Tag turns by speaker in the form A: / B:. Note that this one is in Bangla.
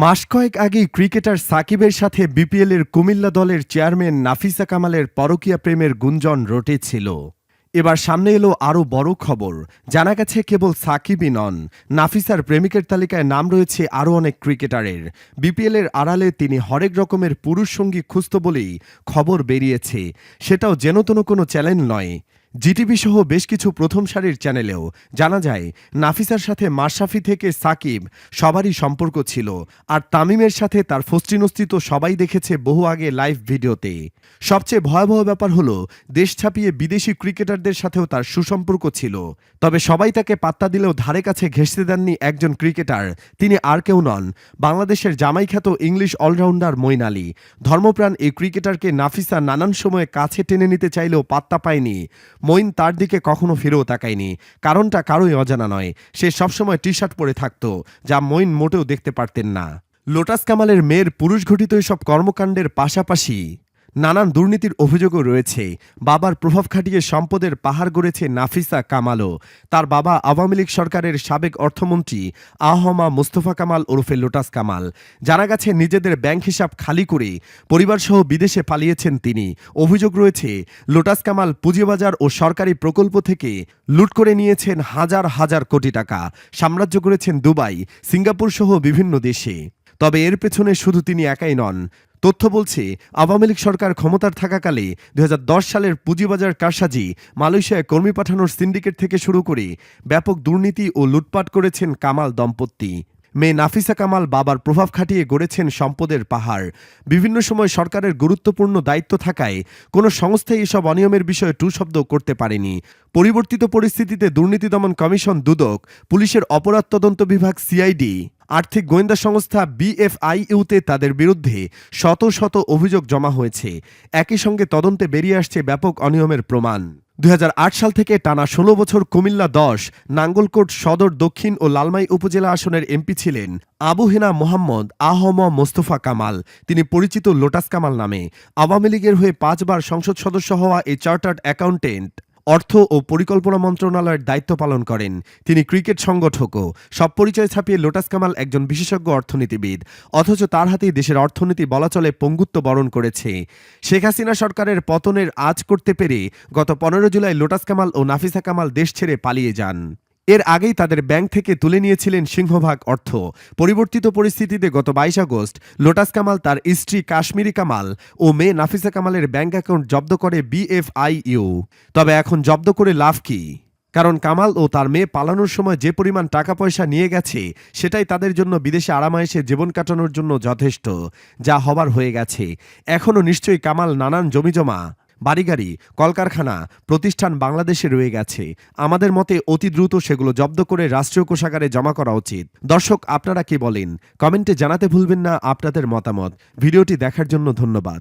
A: মাস কয়েক আগেই ক্রিকেটার সাকিবের সাথে বিপিএলের কুমিল্লা দলের চেয়ারম্যান নাফিসা কামালের পরকীয়া প্রেমের গুঞ্জন রটেছিল। এবার সামনে এলো আরও বড় খবর। জানা গেছে কেবল সাকিবই নন, নাফিসার প্রেমিকের তালিকায় নাম রয়েছে আরও অনেক ক্রিকেটারের। বিপিএলের আড়ালে তিনি হরেক রকমের পুরুষ সঙ্গী খুঁজত বলেই খবর বেরিয়েছে। সেটাও যেনতন কোনো চ্যালেঞ্জ নয়। জিটিভি সহ বেশ কিছু প্রথম সারির চ্যানেলেও জানা যায়, নাফিসার সাথে মাশরাফি থেকে সাকিব সবারই সম্পর্ক ছিল, আর তামিমের সাথে তার ফষ্টিনস্তি তো সবাই দেখেছে বহু আগে লাইভ ভিডিওতে। সবচেয়ে ভয়াবহ ব্যাপার হলো, দেশ ছাপিয়ে বিদেশি ক্রিকেটারদের সাথেও তার সুসম্পর্ক ছিল। তবে সবাই তাকে পাত্তা দিলেও ধারে কাছে ঘেঁষতে দেননি একজন ক্রিকেটার, তিনি আর কেউ নন, বাংলাদেশের জামাই খ্যাত ইংলিশ অলরাউন্ডার মইন আলী। ধর্মপ্রাণ এই ক্রিকেটারকে নাফিসা নানান সময়ে কাছে টেনে নিতে চাইলেও পাত্তা পায়নি। মইন তার দিকে কখনো ফিরেও তাকায়নি। কারণটা কারোই অজানা নয়। সে সবসময় টি শার্ট পরে থাকত, যা মইন মোটেও দেখতে পারতেন না। লোটাস কামালের মেয়ের পুরুষ ঘটিত এসব কর্মকাণ্ডের পাশাপাশি নানান দুর্নীতির অভিযোগও রয়েছে। বাবার প্রভাব খাটিয়ে সম্পদের পাহাড় গড়েছে নাফিসা কামালও। তার বাবা আওয়ামী লীগ সরকারের সাবেক অর্থমন্ত্রী আহমা মুস্তফা কামাল ওরফে লোটাস কামাল। জানা গেছে, নিজেদের ব্যাংক হিসাব খালি করে পরিবারসহ বিদেশে পালিয়েছেন তিনি। অভিযোগ রয়েছে, লোটাস কামাল পুঁজিবাজার ও সরকারি প্রকল্প থেকে লুট করে নিয়েছেন হাজার হাজার কোটি টাকা। সাম্রাজ্য করেছেন দুবাই সিঙ্গাপুর সহ বিভিন্ন দেশে। তবে এর পেছনে শুধু তিনি একাই নন। তথ্য বলছে, আওয়ামী লীগ সরকার ক্ষমতার থাকাকালে দু হাজার দশ সালের পুঁজিবাজার কারসাজি মালয়েশিয়ায় কর্মী পাঠানোর সিন্ডিকেট থেকে শুরু করে ব্যাপক দুর্নীতি ও লুটপাট করেছেন কামাল দম্পতি। মেয়ে নাফিসা কামাল বাবার প্রভাব খাটিয়ে গড়েছেন সম্পদের পাহাড়। বিভিন্ন সময় সরকারের গুরুত্বপূর্ণ দায়িত্ব থাকায় কোনো সংস্থাই এসব অনিয়মের বিষয়ে টু শব্দ করতে পারেনি। পরিবর্তিত পরিস্থিতিতে দুর্নীতি দমন কমিশন দুদক, পুলিশের অপরাধ তদন্ত বিভাগ সিআইডি আর্থিক গোয়েন্দা সংস্থা বিএফআইইউতে তাদের বিরুদ্ধে শত শত অভিযোগ জমা হয়েছে। একই সঙ্গে তদন্তে বেরিয়ে আসছে ব্যাপক অনিয়মের প্রমাণ। দুই হাজার আট সাল থেকে টানা ষোলো বছর কুমিল্লা দশ, নাঙ্গলকোট সদর দক্ষিণ ও লালমাই উপজেলা আসনের এমপি ছিলেন আবু হেনা মোহাম্মদ আহম মোস্তফা কামাল। তিনি পরিচিত লোটাস কামাল নামে। আওয়ামী লীগের হয়ে পাঁচবার সংসদ সদস্য হওয়া এই চার্টার্ড অ্যাকাউন্টেন্ট। অর্থ ও পরিকল্পনা মন্ত্রণালয়ের দায়িত্ব পালন করেন। তিনি ক্রিকেট সংগঠকও। সব পরিচয় ছাপিয়ে লোটাস কামাল একজন বিশেষজ্ঞ অর্থনীতিবিদ। অথচ তার হাতেই দেশের অর্থনীতি বলা চলে পঙ্গুত্ব বরণ করেছে। শেখ হাসিনা সরকারের পতনের আজ করতে পেরে গত পনেরো জুলাই লোটাস কামাল ও নাফিসা কামাল দেশ ছেড়ে পালিয়ে যান। এর আগেই তাদের ব্যাংক থেকে তুলে নিয়েছিলেন সিংহভাগ অর্থ। পরিবর্তিত পরিস্থিতিতে গত বাইশ আগস্ট লোটাস কামাল তার স্ত্রী কাশ্মীরি কামাল ও মেয়ে নাফিসা কামালের ব্যাংক অ্যাকাউন্ট জব্দ করে বিএফআইইউ। তবে এখন জব্দ করে লাভ কি? কারণ কামাল ও তার মেয়ে পালানোর সময় যে পরিমাণ টাকা পয়সা নিয়ে গেছে, সেটাই তাদের জন্য বিদেশে আরামায়েশে জীবন কাটানোর জন্য যথেষ্ট, যা হবার হয়ে গেছে। এখনও নিশ্চয়ই কামাল নানান জমিজমা বাড়িগাড়ি কলকারখানা, প্রতিষ্ঠান বাংলাদেশে রয়ে গেছে। আমাদের মতে অতি দ্রুত সেগুলো জব্দ করে রাষ্ট্রীয় কোষাগারে জমা করা উচিত। দর্শক, আপনারা কি বলেন? কমেন্টে জানাতে ভুলবেন না আপনাদের মতামত। ভিডিওটি দেখার জন্য ধন্যবাদ।